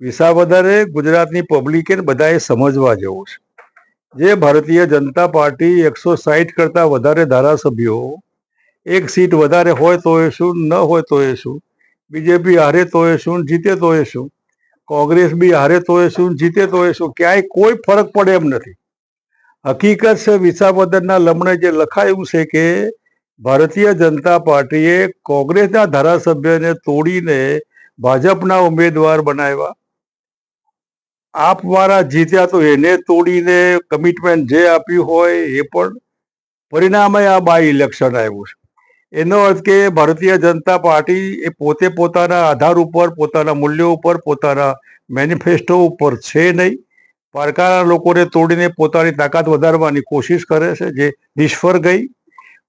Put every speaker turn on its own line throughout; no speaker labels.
વિસાવદરે ગુજરાતની પબ્લિકે બધાએ સમજવા જેવું છે. જે ભારતીય જનતા પાર્ટી એકસો સાહીઠ કરતાં વધારે ધારાસભ્યો, એક સીટ વધારે હોય તો એ શું, ન હોય તો એ શું બીજેપી હારે તો એ શું, જીતે તો એ શું, કોંગ્રેસ બી હારે તો એ શું, જીતે તો એ શું, ક્યાંય કોઈ ફરક પડે એમ નથી. હકીકત છે વિસાવદરના લમણે જે લખાયું છે કે ભારતીય જનતા પાર્ટીએ કોંગ્રેસના ધારાસભ્યને તોડીને ભાજપના ઉમેદવાર બનાવ્યા. આપ વાળા જીત્યા તો એને તોડીને કમિટમેન્ટ જે આપ્યું હોય એ પણ પરિણામે આ બાય ઇલેક્શન આવ્યું છે. એનો અર્થ કે ભારતીય જનતા પાર્ટી એ પોતે પોતાના આધાર ઉપર, પોતાના મૂલ્યો ઉપર, પોતાના મેનિફેસ્ટો ઉપર છે નહીં. પારકાના લોકોને તોડીને પોતાની તાકાત વધારવાની કોશિશ કરે છે, જે નિષ્ફળ ગઈ.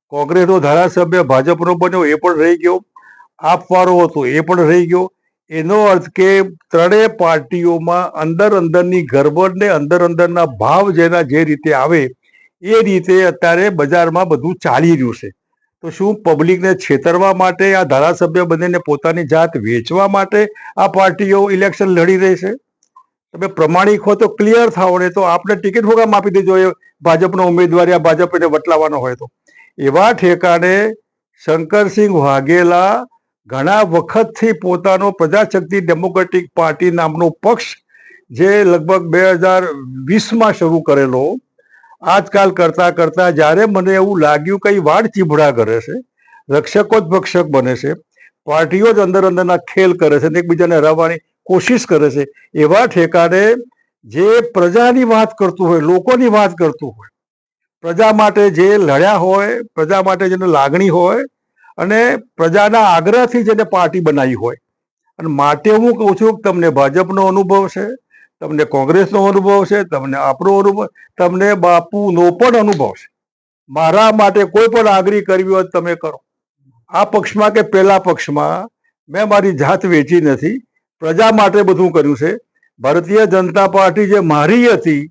કોંગ્રેસનો ધારાસભ્ય ભાજપનો બન્યો એ પણ રહી ગયો. આપવાળો હતો એ પણ રહી ગયો. એનો અર્થ કે ત્રણેય પાર્ટીઓમાં અંદર અંદરની ગરબડ ને અંદર અંદરના ભાવ જેના જે રીતે આવે, એ રીતે અત્યારે બજારમાં બધું ચાલી રહ્યું છે. તો શું પબ્લિકને છેતરવા માટે, આ ધારાસભ્ય બનીને પોતાની જાત વેચવા માટે આ પાર્ટીઓ ઇલેક્શન લડી રહી છે? તમે પ્રમાણિક હો તો ક્લિયર થાઓ ને તો આપણે ટિકિટ પ્રોગ્રામ આપી દેજો એ ભાજપનો ઉમેદવાર યા ભાજપને વટલાવાનો હોય તો. એવા ઠેકાણે શંકરસિંહ વાઘેલા ઘણા વખતથી પોતાનો પ્રજાશક્તિ ડેમોક્રેટિક પાર્ટી નામનો પક્ષ જે લગભગ બે હજાર વીસમાં શરૂ કરેલો, આજકાલ કરતા કરતા જ્યારે મને એવું લાગ્યું કઈ વાડ ચીભડા કરે છે, રક્ષકો જ ભક્ષક બને છે, પાર્ટીઓ જ અંદર અંદરના ખેલ કરે છે એકબીજાને હરાવવાની કોશિશ કરે છે, એવા ઠેકાણે જે પ્રજાની વાત કરતું હોય, લોકોની વાત કરતું હોય, પ્રજા માટે જે લડ્યા હોય, પ્રજા માટે જેને લાગણી હોય અને પ્રજાના આગ્રહથી જેને પાર્ટી બનાવી હોય. અને માટે હું કહું છું કે તમને ભાજપનો અનુભવ છે, તમને કોંગ્રેસનો અનુભવ છે, તમને આપણો અનુભવ, તમને બાપુનો પણ અનુભવ છે. મારા માટે કોઈ પણ આગ્રહ કરવી હોય તમે કરો. આ પક્ષમાં કે પહેલા પક્ષમાં મેં મારી જાત વેચી નથી. પ્રજા માટે બધું કર્યું છે. ભારતીય જનતા પાર્ટી જે મારી હતી,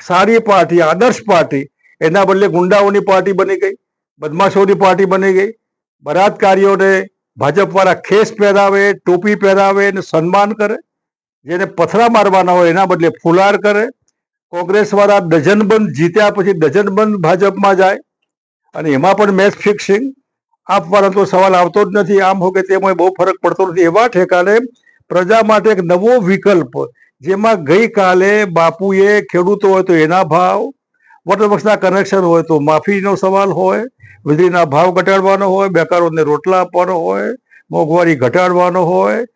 સારી પાર્ટી, આદર્શ પાર્ટી, એના બદલે ગુંડાઓની પાર્ટી બની ગઈ, બદમાશોની પાર્ટી બની ગઈ બળાત્કારીઓને ભાજપવાળા ખેસ પહેરાવે, ટોપી પહેરાવે અને સન્માન કરે, જેને પથરા મારવાના હોય એના બદલે ફુલાર કરે. કોંગ્રેસવાળા ડઝનબંધ જીત્યા પછી ડઝનબંધ ભાજપમાં જાય અને એમાં પણ મેચ ફિક્સિંગ આપવાનો તો સવાલ આવતો જ નથી. આમ હોય કે તેમાં બહુ ફરક પડતો નથી. એવા ઠેકાણે પ્રજા માટે એક નવો વિકલ્પ, જેમાં ગઈકાલે બાપુએ ખેડૂતો હોય તો એના ભાવ વોટર બોક્સના કનેક્શન હોય તો માફીનો સવાલ હોય, વીજળીના ભાવ ઘટાડવાનો હોય, બેકારોને રોટલા આપવાનો હોય, મોંઘવારી ઘટાડવાનો હોય